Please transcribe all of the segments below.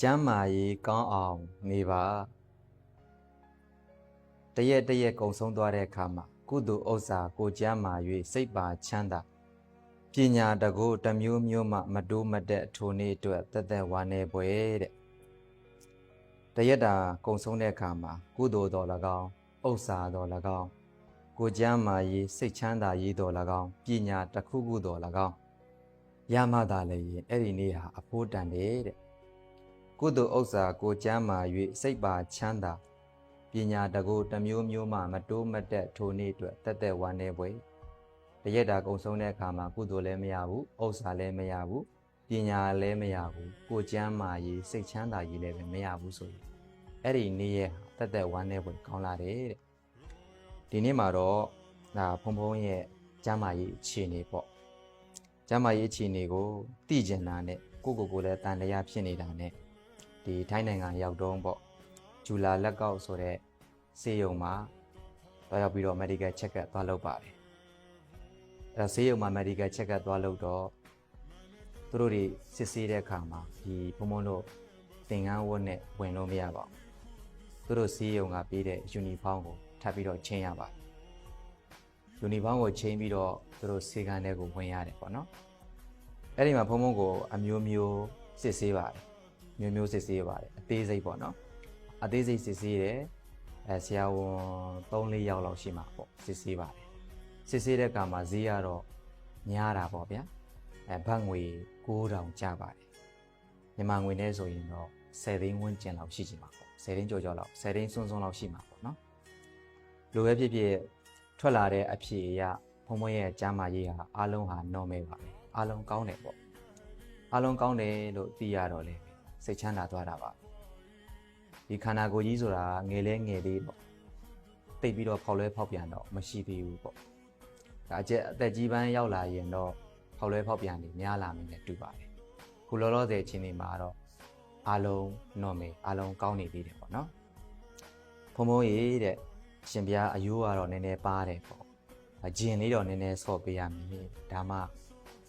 ကျမ်းမာရေးကောင်းအောင်နေပါတရက်တရက်ကုံဆုံးသွားတဲ့အခါမှာကုသိုလ်ဥစ္စာကိုကျမ်းမာ၍စိတ်ပါချမ်းသာပညာတကုတစ်မျိုးမျိုးမှမတိုးမတက်ထိုနေ့အတွက်တက်တက်ဝါနေပွဲတဲ့တရက်တာကုံဆုံးတဲ့အခါမှာကုသိုလ်တော်၎င်းဥစ္စာတော်၎င်းကိုကျမ်းမာရေးစိတ်ချမ်းသာရေးတော်၎င်းပညာတစ်ခုခုတော်၎င်းရမှသာလေရင်အဲ့ဒီနေ့ဟာအဖို့တန်တယ်တဲ့ ကုသိုလ်ဥစ္စာကိုကျမ်းမာ၍စိတ်ပါချမ်းသာပညာတကူတစ်မျိုးမျိုးမှမတိုးမတက်ထိုနေ့အတွက်တက်တက်ဝမ်းနေပွဲတရက်တာကုံဆုံးတဲ့အခါမှာကုသိုလ်လည်းမရဘူးဥစ္စာလည်းမရဘူးပညာလည်းမရဘူးကိုကျမ်းမာရေးစိတ်ချမ်းသာရေးလည်းပဲမရဘူးဆိုရင်အဲ့ဒီနေ့ရဲ့တက်တက်ဝမ်းနေပွဲကောင်းလာတယ်တဲ့ဒီနေ့မှာတော့ဒါဖုံဖုံရဲ့ကျမ်းမာရေးအခြေအနေပေါ့ကျမ်းမာရေးအခြေအနေကိုသိကျင်တာနဲ့ကိုယ့်ကိုယ်ကိုယ်လည်းတန်တရားဖြစ်နေတာနဲ့ ဒီထိုင်းနိုင်ငံရောက်တော့ပေါ့ဂျူလာလက်ကောက်ဆိုတဲ့ဆေးရုံမှာတွားရောက်ပြီးတော့ medical check up သွားလုပ်ပါတယ်အဲဒါဆေးရုံမှာ medical check up သွားလုပ်တော့သူတို့တွေစစ်ဆေးတဲ့အခါမှာဒီဘုံဘုံတို့သင်္ကန်းဝတ်နဲ့ဝင်လို့မရပါဘူးသူတို့ဆေးရုံကပေးတဲ့ uniform ကိုထပ်ပြီးတော့ချင်းရပါတယ် uniform ကိုချင်းပြီးတော့သူတို့ဆေးကန်းထဲကိုဝင်ရတယ်ပေါ့နော်အဲ့ဒီမှာဘုံဘုံကိုအမျိုးမျိုးစစ်ဆေးပါတယ် မျိုးမျိုးစစ်ဆေးပါတယ်အသေးစိတ်ပေါ့နော်အသေးစိတ်စစ်ဆေးတယ်အဲဆရာဝန်3-4ယောက်လောက်ရှိမှာပေါ့စစ်ဆေးပါတယ်စစ်ဆေးတဲ့အခါမှာဈေးကတော့များတာပေါ့ဗျာအဲဘတ်ငွေ9000ကျပါတယ်မြန်မာငွေနဲ့ဆိုရင်တော့10သိန်းဝန်းကျင်လောက်ရှိချင်မှာပေါ့10သိန်းကျော်ကျော်လောက်10သိန်းစွန်းစွန်းလောက်ရှိမှာပေါ့နော်လိုပဲဖြစ်ဖြစ်ထွက်လာတဲ့အဖြေအရဘုံဘုံရဲ့ကျမ်းမာရေးဟာအားလုံးဟာ normal ပါပဲအားလုံးကောင်းတယ်ပေါ့အားလုံးကောင်းတယ်လို့သိရတော့လေ စိတ်ချမ်းသာသွားတာပါဒီခန္ဓာကိုယ်ကြီးဆိုတာငယ်လဲငယ်သေးပေါ့တိတ်ပြီးတော့ဖောက်လဲဖောက်ပြန်တော့မရှိသေးဘူးပေါ့ဒါအကျက်အသက်ကြီးပိုင်းရောက်လာရင်တော့ဖောက်လဲဖောက်ပြန်နေများလာမယ်နဲ့တူပါတယ်ခုလောလောဆယ်အချိန်ဒီမှာတော့အားလုံး normal အားလုံးကောင်းနေသေးတယ်ပေါ့နော်ဖုံဖုံရေးတဲ့ရှင်ပြားအယိုးကတော့နည်းနည်းပါတယ်ပေါ့အဂျင်လေးတော့နည်းနည်းဆော့ပေးရမယ်ဒါမှ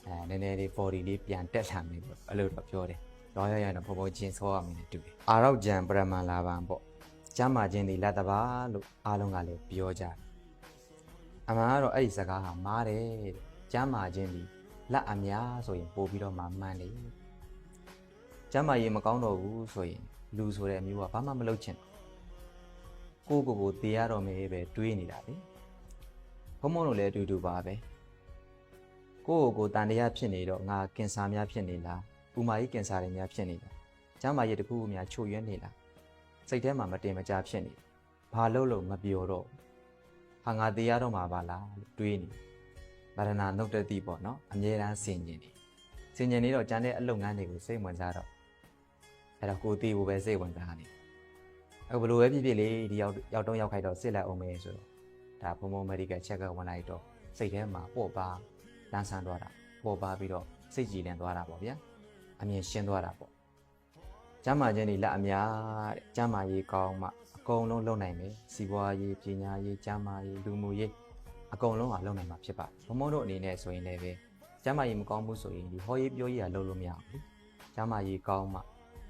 အဲနည်းနည်းလေး body လေးပြန်တက်လာမယ်ပေါ့အဲ့လိုတော့ပြောတယ် တော့ရရတော့ဘောဘောချင်းဆောရမယ်နဲ့တူတယ်။အာရောက်ကြံပရမန်လာပံပေါ့။ကျမ်းမာခြင်းဒီလတ်တပါလို့အားလုံးကလည်းပြောကြတယ်။အမှန်ကတော့အဲ့ဒီစကားဟာမားတယ်တဲ့။ကျမ်းမာခြင်းဒီလက်အများဆိုရင်ပို့ပြီးတော့မှမှန်တယ်။ကျမ်းမာရေးမကောင်းတော့ဘူးဆိုရင်လူဆိုတဲ့အမျိုးကဘာမှမလုပ်ချင်ဘူး။ကိုယ့်ကိုယ်ကိုတေးရတော့မယ်ပဲတွေးနေတာလေ။ဘုံမုံတို့လည်းအတူတူပါပဲ။ကိုယ့်ကိုယ်ကိုတန်တရားဖြစ်နေတော့ငါကင်ဆာများဖြစ်နေလား။ ပူမာကြီးကင်ဆာတွေများဖြစ်နေတာ။ကျန်းမာရေးတစ်ခုခုများချို့ယွင်းနေလား။စိတ်ထဲမှာမတင်မကြဖြစ်နေ။ဘာလို့လို့မပြောတော့ဘူး။ဟာငါတရားတော့မှာပါလားလို့တွေးနေ။ဗရဏနှုတ်တတိပေါ့နော်။အမြဲတမ်းဆင်ញင်နေ။ဆင်ញင်နေတော့ကျန်တဲ့အလုပ်ငန်းတွေကိုစိတ်ဝင်စားတော့အဲ့တော့ကိုယ်တည်ဖို့ပဲစိတ်ဝင်စားနေ။အခုဘလို့ပဲဖြစ်ဖြစ်လေဒီရောက်ရောက်တော့ရောက်ခိုက်တော့စစ်လိုက်အောင်မယ်ဆိုတော့ဒါဘုံဘုံ medical check up ဝင်လိုက်တော့စိတ်ထဲမှာပေါ့ပါလန်းဆန်းသွားတာပေါ့ပါပြီးတော့စိတ်ကြည်လင်သွားတာပေါ့ဗျာ။ အမြင်ရှင်းသွားတာပေါ့ကျမ်းမာခြင်းတွေလက်အများတဲ့ကျမ်းမာရေးကောင်းမှအကုန်လုံးလုပ်နိုင်မယ်စီးပွားရေးပညာရေးကျမ်းမာရေးလူမှုရေးအကုန်လုံးဟာလုပ်နိုင်မှာဖြစ်ပါတယ်ဘုံဘုံတို့အနေနဲ့ဆိုရင်လည်းပဲကျမ်းမာရေးမကောင်းဘူးဆိုရင်ဒီဟောရေးပြောရေးကလုပ်လို့မရဘူးကျမ်းမာရေးကောင်းမှ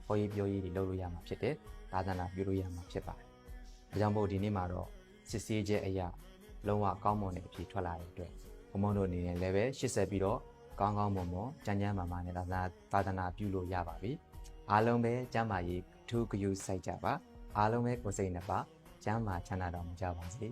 ဟောရေးပြောရေးတွေလုပ်လို့ရမှာဖြစ်တယ်သာသနာပြုလို့ရမှာဖြစ်ပါတယ်ဒါကြောင့်မို့ဒီနေ့မှာတော့စစ်ဆေးချက်အရာလုံးဝကောင်းမွန်တဲ့အဖြေထွက်လာတဲ့အတွက်ဘုံဘုံတို့အနေနဲ့လည်းပဲရှစ်ဆက်ပြီးတော့ ကောင်းကောင်းမွန်မွန်ကြမ်းကြမ်းမာမာနဲ့သာသနာသာသနာပြုလို့ရပါပြီအားလုံးပဲကျမ်းမာရေးထူးဂရုစိုက်ကြပါအားလုံးပဲကိုယ်စိတ်နှစ်ပါကျမ်းမာချမ်းသာတော်မူကြပါစေ